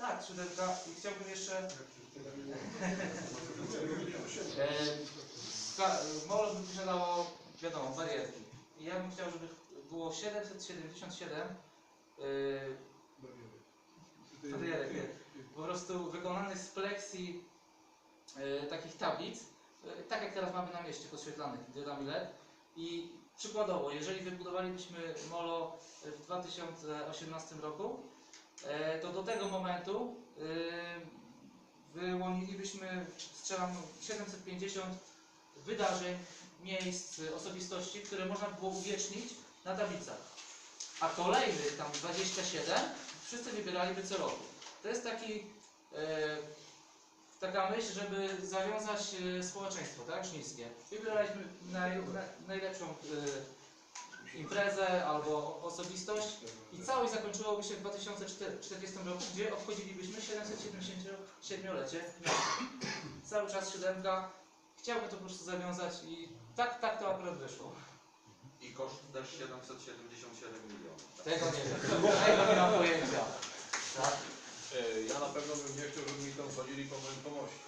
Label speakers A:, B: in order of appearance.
A: Tak, siódemka. I chciałbym jeszcze... E, Molo by posiadało, wiadomo, barierki. I ja bym chciał, żeby było 777 e, barierek, po prostu wykonanych z pleksji e, takich tablic, e, tak jak teraz mamy na mieście podświetlanych diodami LED. I przykładowo, jeżeli wybudowalibyśmy Molo w 2018 roku, to do tego momentu e, wyłonilibyśmy, strzelam, 750 wydarzeń, miejsc, osobistości, które można było uwiecznić na tablicach. A kolejnych tam 27 wszyscy wybieraliby co roku. To jest taki, e, taka myśl, żeby zawiązać e, społeczeństwo, tak, żnińskie. Wybieraliśmy naj, na, najlepszą e, imprezę albo osobistość i całość zakończyłoby się w 2040 roku, gdzie obchodzilibyśmy 777-lecie miasta. Cały czas siódemka. Chciałbym to po prostu zawiązać i tak, tak to akurat wyszło.
B: I koszt też 777 milionów.
A: Tego nie wiem. Tego nie mam pojęcia. Tak?
C: E, Ja na pewno bym nie chciał, żeby mi tam chodzili po moim pomoście.